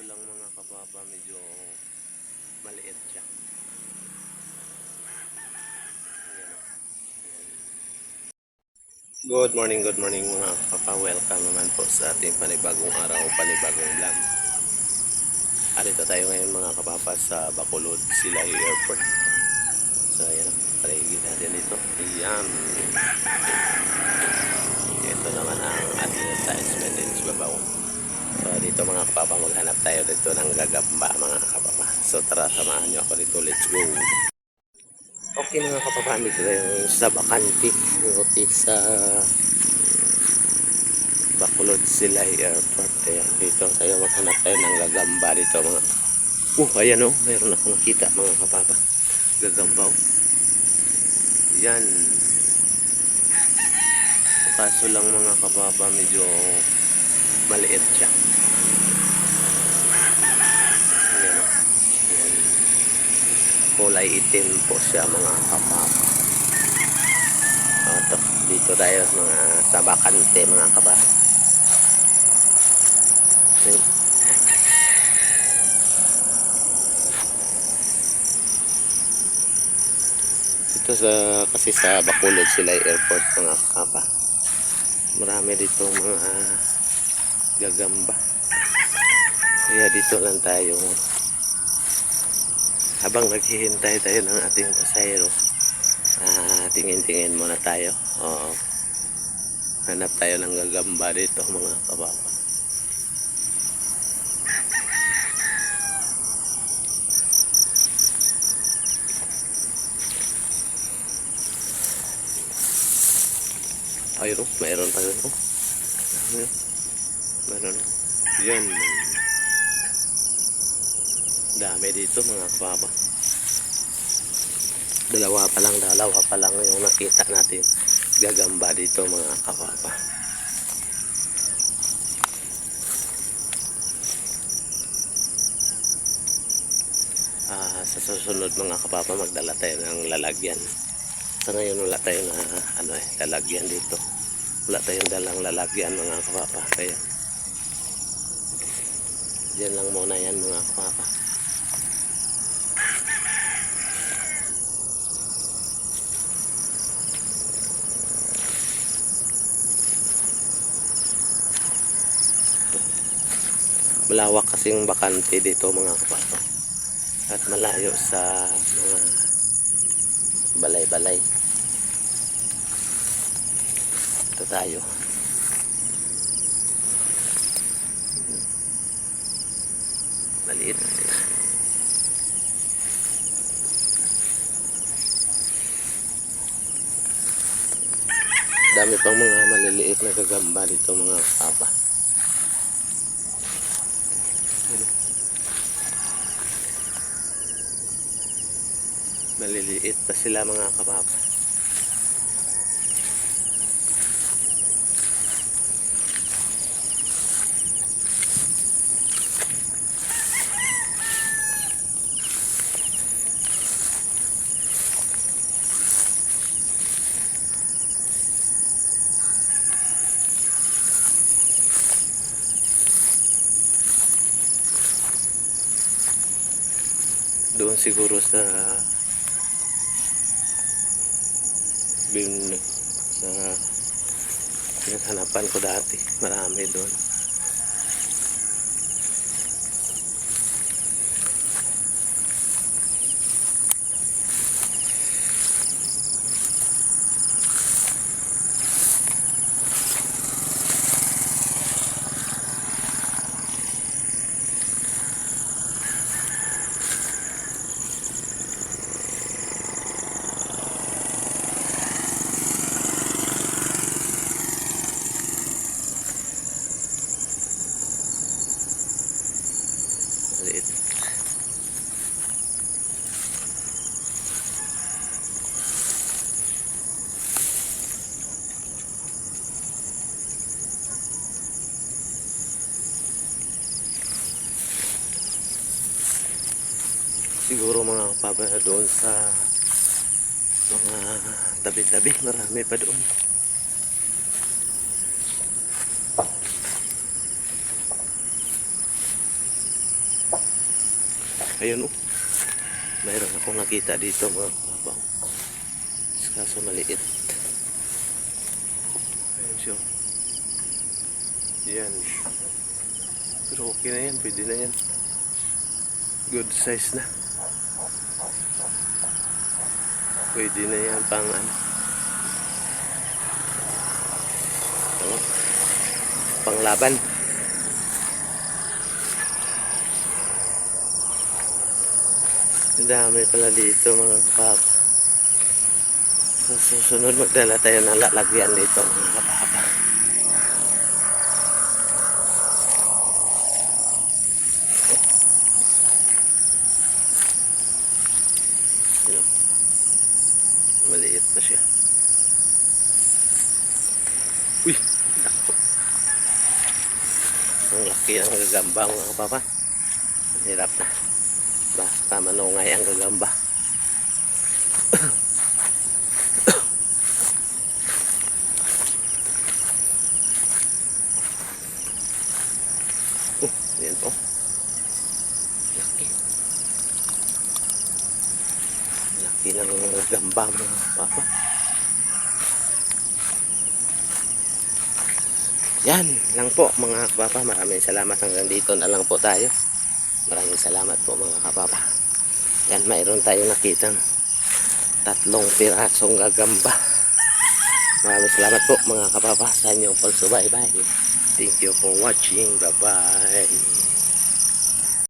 Kaso lang mga kapapa, medyo maliit siya. Good morning, good morning mga kapapa. Welcome naman po sa ating panibagong araw, panibagong vlog. Arito tayo ngayon mga kapapa sa Bacolod, Silay Airport. So ayan, paligid natin dito. Ayan. Maghanap tayo dito ng gagamba mga kapapa. So tara, samahan nyo ako dito. Let's go. Okay mga kapapa, dito tayo sa Bacanti. Buti sa Bacolod Silay Airport. Ayan, dito tayo maghanap tayo ng gagamba dito mga Uh, ayan oh, mayroon akong nakita mga kapapa. Gagamba oh. Yan. Kaso lang mga kapapa, medyo maliit siya. Ayan oh. Ayan. Kulay itim po siya mga kapapa. O, to, dito tayo mga sa bakante mga kapapa. Dito sa kasi sa Bacolod sila airport mga kapa. Marami dito mga gagamba. Kaya dito lang tayo habang naghihintay tayo ng ating pasayro. Ah, tingin-tingin muna tayo. Oo. Hanap tayo ng gagamba dito mga kababa. Ayun, oh, mayroon tayo. Yun? Meron. Yan. Dami dito mga kababa. Dalawa pa lang, dalawa pa lang yung nakita natin. Gagamba dito mga kababa. Ah, sa susunod mga kababa magdala tayo ng lalagyan. Sa ngayon wala tayong na ano eh, lalagyan dito. Wala tayong dalang lalagyan mga kapapa. Kaya Diyan lang muna yan mga kapapa. Malawak kasing bakante dito mga kapapa. At malayo sa mga balay-balay. Ito tayo. Maliit. Dami pang mga maliliit na gagamba dito mga papa. Maliliit pa sila mga kapapa. Doon siguro sa bin sa pinaghanapan ko dati. Marami doon. Maliit. Siguro mga papa doon sa mga tabi-tabi marami pa doon. Ayun oh. Mayroon akong nakita dito mga kapapa. Kaso maliit. Ayun siya. Yan. Pero okay na yan. Pwede na yan. Good size na. Pwede na yan pang ano. Pang, panglaban. Ang dami pala dito mga kapapa. Sa susunod magdala tayo ng lalagyan dito mga kapapa. Yun. Maliit pa siya. Uy! Dako. Ang laki ang gagamba mga. Ang Hirap na. Basta manungay ang gagamba. oh, yan po. Laki. Laki ng gagamba mga kapapa. Yan lang po mga kapapa. Maraming salamat hanggang dito na lang po tayo. Maraming salamat po mga kapapa. Yan, mayroon tayo nakitang tatlong pirasong gagamba. Maraming salamat po mga kapapa sa inyong pagsubaybay. Thank you for watching. Bye-bye.